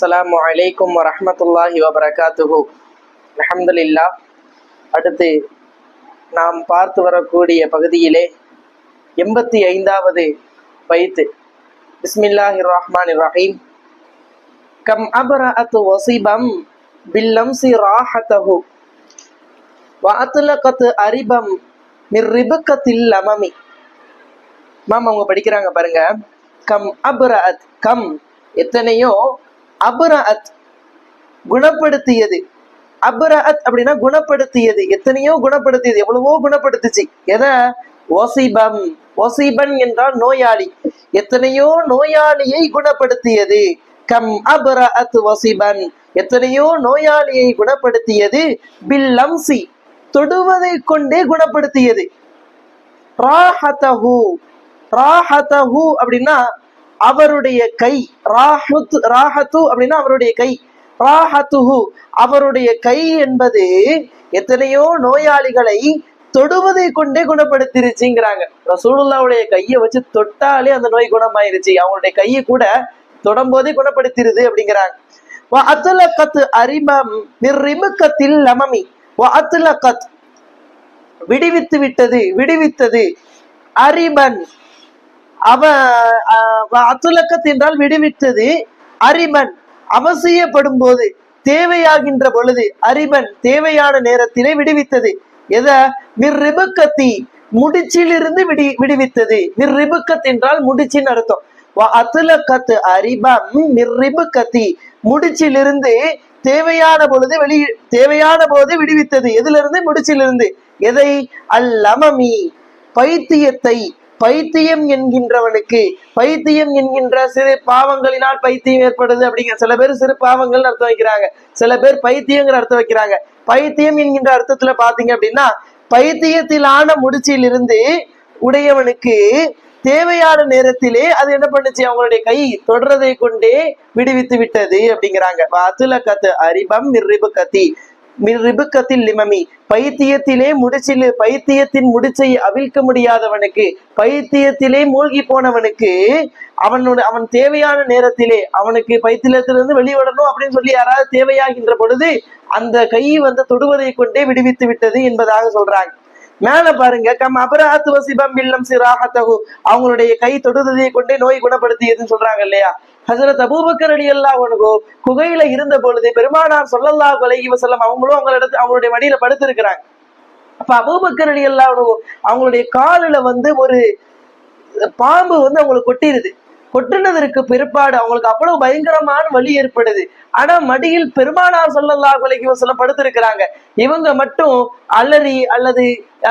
அஸ்லாம் வலைக்கம் வரமத்துல்லாஹி வபரகாத்துஹு. அஹமதுல்லா அடுத்து நாம் பார்த்து வரக்கூடிய பகுதியிலே எண்பத்தி ஐந்தாவது பைத்து. பிஸ்மில்லாஹி ரஹ்மான் ரஹீம். கம் அபரஅத் வசிபம் பில்லம்சி ராஹத்தஹு. வஅத்லகத் அரிபம் மிர் ரிபக்கத்தில் லமமி. மேம் அவங்க படிக்கிறாங்க பாருங்க. கம் அபரஅத் கம். எத்தனையோ அபராத் குணப்படுத்தியது. அபராத் அப்படின்னா குணப்படுத்தியது. எத்தனையோ குணப்படுத்தியது எவ்வளவோ குணப்படுத்துச்சு. எதை? ஒசிபம் ஒசிபன் என்றால் நோயாளி. எத்தனையோ நோயாளியை குணப்படுத்தியது. கம் அபராத் வசிபன். எத்தனையோ நோயாளியை குணப்படுத்தியது. பில்லம்சி தொடுவதை கொண்டே குணப்படுத்தியது. ராஹதஹு. ராஹதஹு அப்படின்னா அவருடைய கை ராஹத் ராஹத்து அப்படின்னா அவருடைய கை ராஹத்துஹு. அவருடைய கை என்பது எத்தனையோ நோயாளிகளை தொடுவதை கொண்டே குணப்படுத்திருச்சுங்கிறாங்க. ரசூலுல்லாவுடைய கையை வச்சு தொட்டாலே அந்த நோய் குணமாயிருச்சு. அவங்களுடைய கையை கூட தொடும்போதே குணப்படுத்திருது அப்படிங்கிறாங்க. அத்துலக்கத்து அரிமம் நிர்ரிமுக்கத்தில் லமமி. அத்துலக்கத் விடுவித்து விட்டது விடுவித்தது. அரிமன் அவ அத்துலக்கத் என்றால் விடுவித்தது அரிமன். அவசியப்படும் போது தேவையாகின்ற பொழுது அரிமன் தேவையான நேரத்திலே விடுவித்தது. எத? மிர்ரிபுக்கத்தி முடிச்சிலிருந்து விடி விடுவித்தது. மிர்ரிபுக்கத் என்றால் முடிச்சின்னு அர்த்தம். அத்துலக்கத்து அரிபம் மிர்ரிபுக்கத்தி முடிச்சிலிருந்து தேவையான பொழுது வெளி தேவையான போது விடுவித்தது. எதுல இருந்து முடிச்சிலிருந்து. எதை? அல்லமமி. பைத்தியத்தை பைத்தியம் என்கின்றவனுக்கு பைத்தியம் என்கின்ற சிறு பாவங்களினால் பைத்தியம் ஏற்படுது அப்படிங்கிற சில பேர் சிறு பாவங்கள் அர்த்தம் வைக்கிறாங்க. சில பேர் பைத்தியங்கிற அர்த்தம் வைக்கிறாங்க. பைத்தியம் என்கின்ற அர்த்தத்துல பாத்தீங்க அப்படின்னா பைத்தியத்திலான முடிச்சிலிருந்து உடையவனுக்கு தேவையான நேரத்திலே அது என்ன பண்ணுச்சு? அவங்களுடைய கை தொடர்றதை கொண்டே விடுவித்து விட்டது அப்படிங்கிறாங்க. அதுல கத்து அரிபம் மிர்ரிபு கத்தி. மிர்ரிபுக்கத்தில் லிமமி பைத்தியத்திலே முடிச்சில் பைத்தியத்தின் முடிச்சை அவிழ்க்க முடியாதவனுக்கு பைத்தியத்திலே மூழ்கி போனவனுக்கு அவனோட அவன் தேவையான நேரத்திலே அவனுக்கு பைத்தியத்திலிருந்து வெளிவிடணும் அப்படின்னு சொல்லி யாராவது தேவையாகின்ற பொழுது அந்த கை வந்து தொடுவதை கொண்டே விடுவித்து விட்டது என்பதாக சொல்றாங்க. மேல பாருங்க கம் அபராத்துவ சிபம் பில்லம் சிராகத்தகு. அவங்களுடைய கை தொடுததை கொண்டே நோய் குணப்படுத்தியதுன்னு சொல்றாங்க இல்லையா? ஹசரத் அபூபக்கர் அலி அல்லா உனகோ குகையில இருந்த பொழுது பெருமானார் சொல்லல்லா கொலைகி வசல்லம் அவங்களும் அவங்களிடத்து அவங்களுடைய மடியில படுத்திருக்கிறாங்க. அப்ப அபூபக்கர் அலி அல்லா அவங்களுடைய காலில் வந்து ஒரு பாம்பு வந்து அவங்களுக்கு கொட்டிருது. கொட்டுனதற்கு பிற்பாடு அவங்களுக்கு அவ்வளவு பயங்கரமான வலி ஏற்படுது. ஆனா மடியில் பெருமானார் சொல்லல்லா கொலைக்கு சொல்ல படுத்திருக்கிறாங்க. இவங்க மட்டும் அலறி அல்லது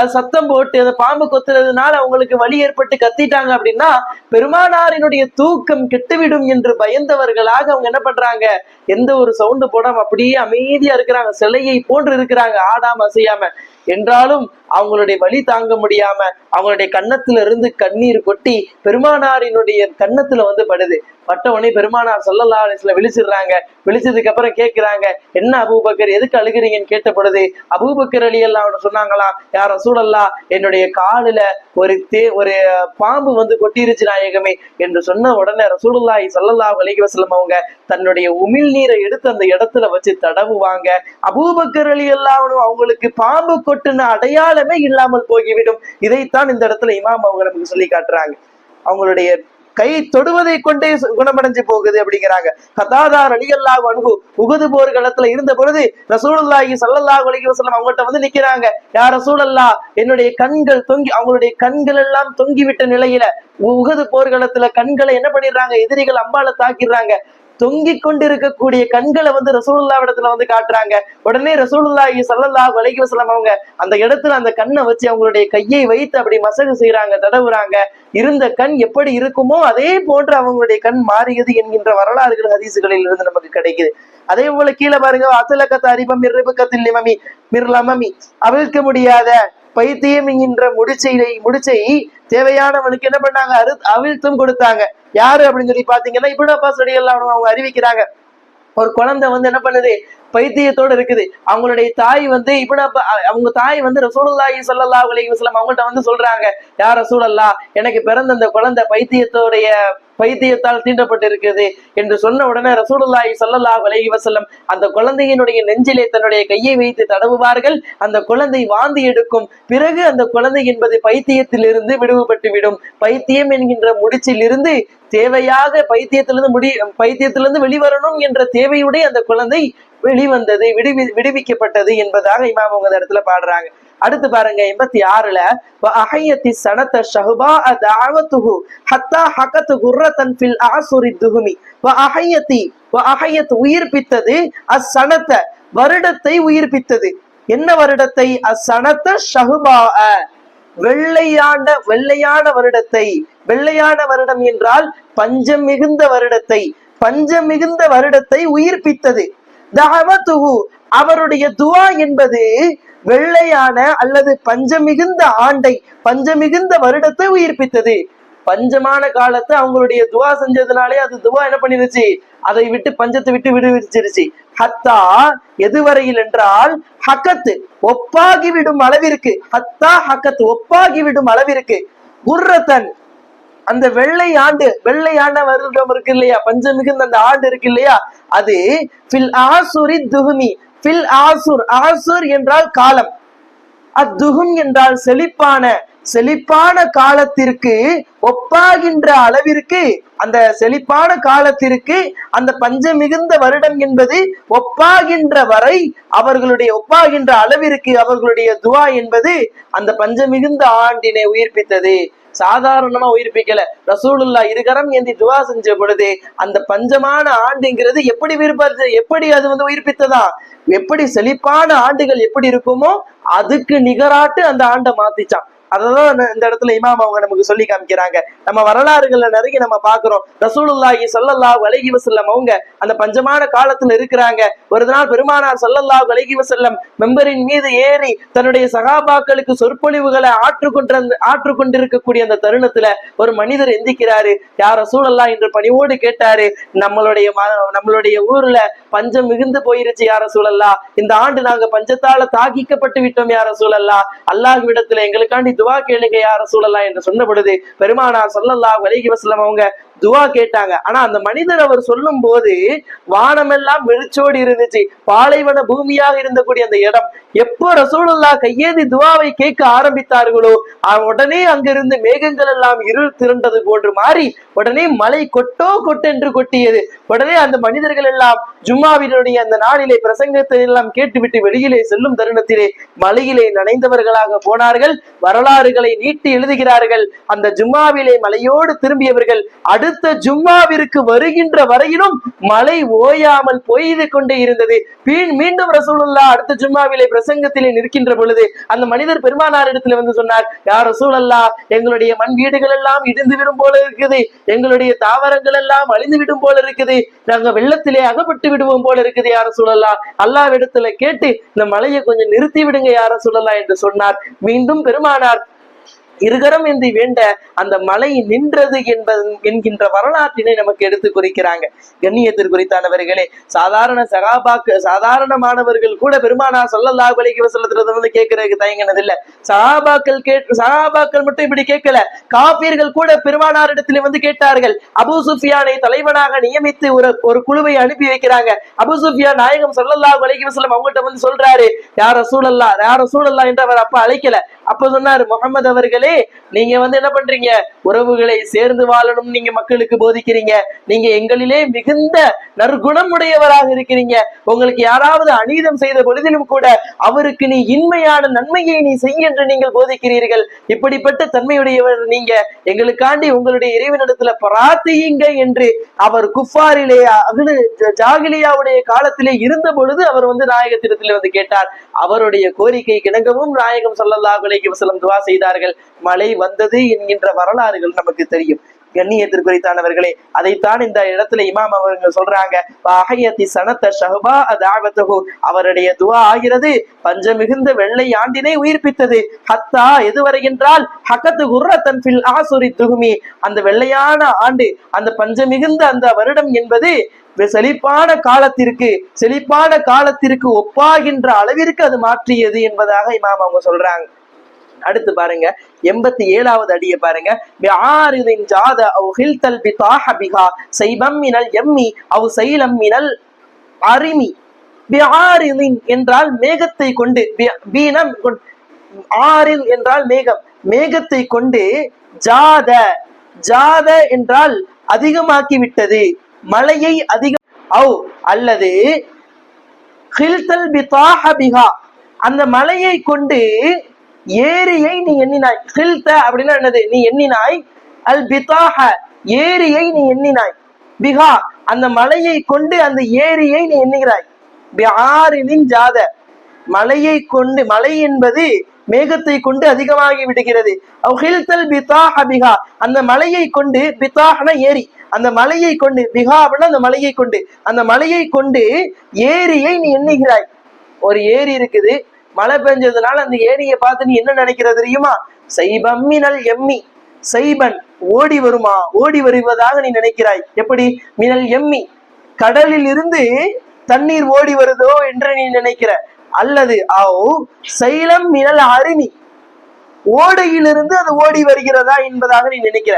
சத்தம் போட்டு அந்த பாம்பு கொத்துறதுனால அவங்களுக்கு வலி ஏற்பட்டு கத்திட்டாங்க அப்படின்னா பெருமானாரினுடைய தூக்கம் கெட்டுவிடும் என்று பயந்தவர்களாக அவங்க என்ன பண்றாங்க? எந்த ஒரு சவுண்டு போடாம அப்படியே அமைதியா இருக்கிறாங்க. சிலையை போன்று இருக்கிறாங்க. ஆடாம அசையாம. என்றாலும் அவங்களுடைய வழி தாங்க முடியாம அவங்களுடைய கன்னத்துல இருந்து கண்ணீர் கொட்டி பெருமானாரினுடைய கன்னத்துல வந்து படுது. பட்ட உடனே பெருமானார் சல்லல்லா அலிஸ்ல விழிச்சிடுறாங்க. விழிச்சதுக்கு அப்புறம் கேட்கிறாங்க என்ன அபூபக்கர்? எதுக்கு அழுகிறீங்கன்னு கேட்டப்படுது அபூபக்கர் அலி எல்லாம் சொன்னாங்களாம் யார சூழல்லா என்னுடைய காலில ஒரு தே ஒரு பாம்பு வந்து கொட்டிருச்சு நாயகமே என்று சொன்ன உடனே ரசூலுல்லாய் சல்லல்லா அலைஹி அவங்க தன்னுடைய உமிழ் நீரை எடுத்து அந்த இடத்துல வச்சு தடவுவாங்க. அபூபக்கர் அலி எல்லாம் அவங்களுக்கு பாம்பு கொட்டுன அடையாளமே இல்லாமல் போகிவிடும். இதைத்தான் இந்த இடத்துல இமாம் அவங்க நமக்கு சொல்லி காட்டுறாங்க. அவங்களுடைய கை தொடுவதை கொண்டே குணமடைஞ்சு போகுது அப்படிங்கிறாங்க. கதாதார் அலியல்லாஹ் அணுகு உகுது போர் களத்துல இருந்த பொழுது ரசூலுல்லாஹி சல்லல்லாஹு அலைஹி வசலம் அவங்கள்ட்ட வந்து நிக்கிறாங்க. யார் ரசூலல்லா என்னுடைய கண்கள் தொங்கி அவங்களுடைய கண்கள் எல்லாம் தொங்கிவிட்ட நிலையில உகது போர்க்களத்துல கண்களை என்ன பண்ணிடுறாங்க? எதிரிகள் அம்பால தாக்கிடுறாங்க. தொங்கிக் கொண்டிருக்கக்கூடிய கண்களை வந்து ரசூலுல்லா இடத்துல வந்து காட்டுறாங்க. உடனே ரசூலுல்லாஹி சல்லல்லா வலைக்கு வசலம் அவங்க அந்த இடத்துல அந்த கண்ணை வச்சு அவங்களுடைய கையை வைத்து அப்படி மசகு செய்யறாங்க தடவுறாங்க. இருந்த கண் எப்படி இருக்குமோ அதே போன்று அவங்களுடைய கண் மாறியது என்கின்ற வரலாறுகள் ஹதீசுகளில் இருந்து நமக்கு கிடைக்குது. அதே போல கீழே பாருங்க அசலக்கத்தை அரிபம் மிர்ரிபக்கத்தில் நிமமி மிர்லமமி. அவிழ்க்க முடியாத பைத்தியம் என்கின்ற முடிச்சை முடிச்சை தேவையானவனுக்கு என்ன பண்ணாங்க? அரு அவிழ்த்தும் கொடுத்தாங்க. யாரு அப்படின்னு சொல்லி பாத்தீங்கன்னா இப்படி அப்பாஸ் எல்லாம் அவங்க அறிவிக்கிறாங்க. ஒரு குழந்தை வந்து என்ன பண்ணுது? பைத்தியத்தோட இருக்குது. அவங்களுடைய தாய் வந்து இப்படி அவங்க தாய் வந்து ரசூலல்லாஹி சொல்லல்லா அலைஹி வஸல்லம் அவங்கள்ட்ட வந்து சொல்றாங்க. யார் ரசூலல்லா எனக்கு பிறந்த அந்த குழந்தை பைத்தியத்தோடைய பைத்தியத்தால் தீண்டப்பட்டிருக்கிறது என்று சொன்ன உடனே ரசூலுல்லாஹி ஸல்லல்லாஹு அலைஹி வசல்லம் அந்த குழந்தையினுடைய நெஞ்சிலே தன்னுடைய கையை வைத்து தடவுவார்கள். அந்த குழந்தை வாந்தி எடுக்கும். பிறகு அந்த குழந்தை என்பது பைத்தியத்திலிருந்து விடுபட்டு விடும் பைத்தியம் என்கின்ற முடிச்சில் இருந்து தேவையாக பைத்தியத்திலிருந்து முடி பைத்தியத்திலிருந்து வெளிவரணும் என்ற தேவையுடைய அந்த குழந்தை வெளிவந்தது விடுவி விடுவிக்கப்பட்டது என்பதாக இமாம் அவங்க இடத்துல பாடுறாங்க. அடுத்து பாருங்க எண்பத்தி ஆறுல அஹையத்தி சனத்த ஷஹுபா தாவத்துஹு ஹத்தா ஹகத்து குர்ரத்தன் ஃபில் ஆசுரி துகுமி வ அஹையத்தி வ அஹையத் உயிர்ப்பித்தது அசனத்த வருடத்தை உயிர்ப்பித்தது. என்ன வருடத்தை? அசனத்த ஷஹுபா வெள்ளையாண்ட வெள்ளையான வருடத்தை. வெள்ளையான வருடம் என்றால் பஞ்சம் மிகுந்த வருடத்தை. பஞ்சம் மிகுந்த வருடத்தை உயிர்ப்பித்தது. தஹவத்துஹு அவருடைய துவா என்பது வெள்ளையான அல்லது பஞ்சமிகுந்த ஆண்டை பஞ்சமிகுந்த வருடத்தை உயிர்ப்பித்தது. பஞ்சமான காலத்தை அவங்களுடைய துவா செஞ்சதுனாலே அது துவா என்ன பண்ணிருச்சு? அதை விட்டு பஞ்சத்தை விட்டு விடுவிச்சிருச்சு. ஹத்தா எதுவரையில் என்றால் ஹக்கத்து ஒப்பாகி விடும் அளவிற்கு ஹத்தா ஹக்கத்து ஒப்பாகி விடும் அளவிற்கு. குர்ரத்தன் அந்த வெள்ளை ஆண்டு வெள்ளை ஆண்ட வருடம் இருக்கு இல்லையா? பஞ்சம் மிகுந்த அந்த ஆண்டு இருக்கு இல்லையா? அது பில் ஆசுரி துகுமி ஃபில் ஆசுர் ஆசுர் என்றால் காலம். அத்துகும் என்றால் செழிப்பான செழிப்பான காலத்திற்கு ஒப்பாகின்ற அளவிற்கு அந்த செழிப்பான காலத்திற்கு அந்த பஞ்ச மிகுந்த வருடம் என்பது ஒப்பாகின்ற வரை அவர்களுடைய ஒப்பாகின்ற அளவிற்கு அவர்களுடைய துவா என்பது அந்த பஞ்ச மிகுந்த ஆண்டினை உயிர்ப்பித்தது. சாதாரணமா உயிர்ப்பிக்கல ரசூலுல்லா இருகரம் ஏந்தி துவா செஞ்ச பொழுது அந்த பஞ்சமான ஆண்டுங்கிறது எப்படி விருப்பது? எப்படி அது வந்து உயிர்ப்பித்ததா எப்படி செழிப்பான ஆண்டுகள் எப்படி இருக்குமோ அதுக்கு நிகராட்டு அந்த ஆண்டை மாத்திச்சான். அததான் இந்த இடத்துல இமாம் அவங்க நமக்கு சொல்லி காமிக்கிறாங்க. நம்ம வரலாறுகள்ல நிறைய நம்ம பாக்குறோம் ரசூலுல்லாஹி ஸல்லல்லாஹு வலகி வசல்லம் அவங்க அந்த பஞ்சமான காலத்துல இருக்கிறாங்க. ஒரு நாள் பெருமானார் சொல்லல்லா வலகி வசல்லம் மெம்பரின் மீது ஏறி தன்னுடைய சகாபாக்களுக்கு சொற்பொழிவுகளை ஆற்றுக்கொண்ட ஆற்றுக்கொண்டிருக்கக்கூடிய அந்த தருணத்துல ஒரு மனிதர் எந்திக்கிறாரு. யார் ரசூலல்லா என்று பணிவோடு கேட்டாரு. நம்மளுடைய நம்மளுடைய ஊர்ல பஞ்சம் மிகுந்து போயிருச்சு யார சூழல்லா இந்த ஆண்டு நாங்க பஞ்சத்தால தாக்கிக்கப்பட்டு விட்டோம் யார சூழல்லா அல்லாஹ்விடத்துல எங்களுக்காண்டி துவா கேளுங்க யார சூழல்லா என்று சொன்ன பொழுது பெருமானா சொல்லல்லா வலிகி வசலம் அவங்க துவா கேட்டாங்க. ஆனா அந்த மனிதர் அவர் சொல்லும் போது வானமெல்லாம் வெளிச்சோடி இருந்துச்சு. பாலைவன பூமியாக இருந்தக்கூடிய அந்த இடம். எப்போ ரசூலுல்லா கையேந்தி துவாவை கேட்க ஆரம்பித்தார்களோ உடனே அங்கிருந்து மேகங்கள் எல்லாம் இருள் திரண்டது போன்று மாறி உடனே மலை கொட்டோ கொட்டென்று கொட்டியது. உடனே அந்த மனிதர்கள் எல்லாம் ஜும்மாவினுடைய அந்த நாளிலே பிரசங்கத்தை எல்லாம் கேட்டுவிட்டு வெளியிலே செல்லும் தருணத்திலே மலையிலே நனைந்தவர்களாக போனார்கள். வரலாறுகளை நீட்டி எழுதுகிறார்கள். அந்த ஜும்மாவிலே மலையோடு திரும்பியவர்கள் அடு அடுத்த ஜும்மாவிற்கு வருகின்ற வரையிலும் மழை ஓயாமல் பொய்து கொண்டே இருந்தது. மீண்டும் ரசூலுல்லா அடுத்த ஜும்மாவிலே பிரசங்கத்திலே நிற்கின்ற பொழுது அந்த மனிதர் பெருமானார் இடத்துல வந்து சொன்னார் யார் ரசூலல்லா எங்களுடைய மண் வீடுகள் எல்லாம் இடிந்து விடும் போல இருக்குது. எங்களுடைய தாவரங்கள் எல்லாம் அழிந்து விடும் போல இருக்குது. நாங்க வெள்ளத்திலே அகப்பட்டு விடுவோம் போல இருக்குது யார சூழல்லா அல்லாவிடத்துல கேட்டு இந்த மலையை கொஞ்சம் நிறுத்தி விடுங்க யார சொல்லலாம் என்று சொன்னார். மீண்டும் பெருமானார் இருகரம் என்று வேண்ட அந்த மலை நின்றது என்பது என்கின்ற வரலாற்றினை நமக்கு எடுத்து குறிக்கிறாங்க. கண்ணியத்திற்கு குறித்தானவர்களே சாதாரண சகாபாக்கு சாதாரணமானவர்கள் கூட பெருமானா சொல்லல்லா அலைஹி வஸல்லத்துல வந்து கேட்கறதுக்கு தயங்கினது இல்ல சகாபாக்கள் கேட்டு சகாபாக்கள் மட்டும் இப்படி கேட்கல. காபீர்கள் கூட பெருமானாரிடத்திலே வந்து கேட்டார்கள். அபு சுஃபியானை தலைவனாக நியமித்து ஒரு ஒரு குழுவை அனுப்பி வைக்கிறாங்க. அபு சுஃபியா நாயகம் சொல்லல்லா அலைஹி வசலம் அவங்ககிட்ட வந்து சொல்றாரு யார சூழல்லா யார சூழல்லா என்று அவர் அப்ப அழைக்கல. அப்ப சொன்னாரு முகமது அவர்களே நீங்க வந்து என்ன பண்றீங்க? உறவுகளை சேர்ந்து வாழணும் நீங்க மக்களுக்கு போதிக்கிறீங்க. நீங்க எங்களிலே மிகுந்த நற்குணம் உடையவராக இருக்கிறீங்க. உங்களுக்கு யாராவது அநீதம் செய்த பொழுதிலும் கூட அவருக்கு நீ இன்மையான நன்மையை நீ செய் என்று நீங்கள் போதிக்கிறீர்கள். இப்படிப்பட்ட தன்மையுடையவர் நீங்க. எங்களுக்காண்டி உங்களுடைய இறைவனிடத்துல பிரார்த்தியுங்க என்று அவர் குஃபாரிலே அகலு ஜாகிலியாவுடைய காலத்திலே இருந்த பொழுது அவர் வந்து நாயகத்திடத்தில் வந்து கேட்டார். அவருடைய கோரிக்கை கிணங்கவும் நாயகம் ஸல்லல்லாஹு அலைஹி வசலம் துவா செய்தார்கள். மழை வந்தது என்கின்ற வரலாறுகள் நமக்கு தெரியும். கண்ணியத்திற்குறித்தானவர்களே அதைத்தான் இந்த இடத்துல இமாம் அவர்கள் சொல்றாங்க. சனத்த ஷஹபா அதாவத்தஹு அவருடைய துவா ஆகிறது பஞ்சம் மிகுந்த வெள்ளை ஆண்டினை உயிர்ப்பித்தது. ஹத்தா எதுவரை என்றால் ஹக்கத்து குர்ரத்தன் ஃபில் ஆசுரி துகுமி. அந்த வெள்ளையான ஆண்டு அந்த பஞ்சம் மிகுந்த அந்த வருடம் என்பது செழிப்பான காலத்திற்கு செழிப்பான காலத்திற்கு ஒப்பாகின்ற அளவிற்கு அது மாற்றியது என்பதாக இமாம் அவங்க சொல்றாங்க. அடுத்து பாருங்க எண்பத்தி ஏழாவது அடியை பாருங்க. பிஆரிதின் ஜாத அவ் ஹில்தல் பிதாஹ தாஹபிகா செய்பம் மினல் எம்மி அவ் செயலம் மினல் அரிமி. பிஆரிதின் என்றால் மேகத்தை கொண்டு பீனம் ஆரில் என்றால் மேகம் மேகத்தை கொண்டு ஜாத ஜாத என்றால் அதிகமாக்கி விட்டது மழையை அதிகம் அவ் அல்லது ஹில்தல் பிதாஹ பிஹா அந்த மலையை கொண்டு ஏரியை நீ எண்ணினாய். ஹில்த அப்படின்னா என்னது? நீ எண்ணினாய். அல் பிதாஹ ஏரியை நீ எண்ணினாய். பிஹா அந்த மலையை கொண்டு அந்த ஏரியை நீ எண்ணுகிறாய். பிஆரிலின் ஜாத மலையை கொண்டு மலை என்பது மேகத்தை கொண்டு அதிகமாகி விடுகிறது. அவ் ஹில்தல் பிதாஹ பிஹா அந்த மலையை கொண்டு பிதாஹன ஏரி அந்த மலையை கொண்டு பிஹா அப்படின்னா அந்த மலையை கொண்டு அந்த மலையை கொண்டு ஏரியை நீ எண்ணுகிறாய். ஒரு ஏரி இருக்குது மழை பெஞ்சதுனால அந்த ஏரியை பார்த்து நீ என்ன நினைக்கிற தெரியுமா? சைபம்மினல் எம்மி. சைபன் ஓடி வருமா? ஓடி வருவதாக நீ நினைக்கிறாய். எப்படி? மினல் எம்மி. கடலில் இருந்து தண்ணீர் ஓடி வருதோ என்று நீ நினைக்கிற. அல்லது ஆவ் சைலம் மினல் அருமி. ஓடையிலிருந்து அது ஓடி வருகிறதா என்பதாக நீ நினைக்கிற.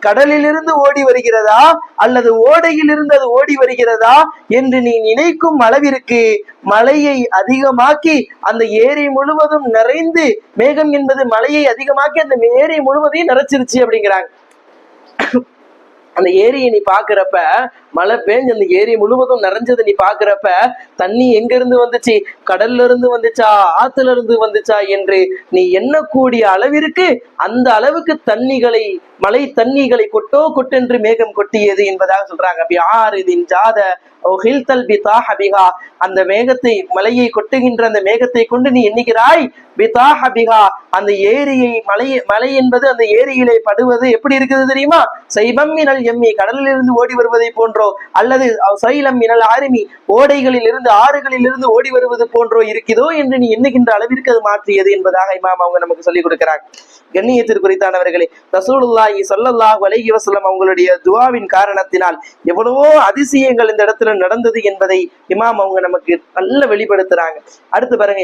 கடலிலிருந்து ஓடி வருகிறதா அல்லது ஓடையிலிருந்து அது ஓடி வருகிறதா என்று நீ நினைக்கும் அளவிற்கு மலையை அதிகமாக்கி அந்த ஏரி முழுவதும் நிறைந்து மேகம் என்பது மலையை அதிகமாக்கி அந்த ஏரி முழுவதையும் நிறைச்சிருச்சு அப்படிங்கிறாங்க. அந்த ஏரியை நீ பாக்குறப்ப மழை பெஞ்சு அந்த ஏரி முழுவதும் நிறைஞ்சதை நீ பாக்குறப்ப தண்ணி எங்க இருந்து வந்துச்சு? கடல்ல இருந்து வந்துச்சா? ஆத்துல இருந்து வந்துச்சா என்று நீ எண்ணக்கூடிய அளவிற்கு அந்த அளவுக்கு தண்ணிகளை மலை தண்ணிகளை கொட்டோ கொட்டென்று மேகம் கொட்டியது என்பதாக சொல்றாங்க. அப்படி ஜாத ஹில்தல் அந்த மேகத்தை மலையை கொட்டுகின்ற அந்த மேகத்தை கொண்டு நீ எண்ணுகிறாய் பிதா ஹபிகா அந்த ஏரியை மலை மலை என்பது அந்த ஏரியிலே படுவது எப்படி இருக்குது தெரியுமா? சைபம் மினல் எம்மி. கடலில் இருந்து ஓடி வருவதை போன்று போன்றோ அல்லது சைலம் மினல் ஆரிமி ஓடைகளில் இருந்து ஆறுகளில் இருந்து ஓடி வருவது போன்றோ இருக்கிறதோ என்று நீ எண்ணுகின்ற அளவிற்கு அது மாற்றியது என்பதாக இமாம் அவங்க நமக்கு சொல்லிக் கொடுக்கிறாங்க கண்ணியத்திற்கு குறித்தானவர்களே ரசூலுல்லாஹி சொல்லல்லாஹ் வலைகி வஸல்லம் அவங்களுடைய துவாவின் காரணத்தினால் எவ்வளவோ அதிசயங்கள் இந்த இடத்துல நடந்தது என்பதை இமாம் அவங்க நமக்கு நல்ல வெளிப்படுத்துறாங்க. அடுத்து பாருங்க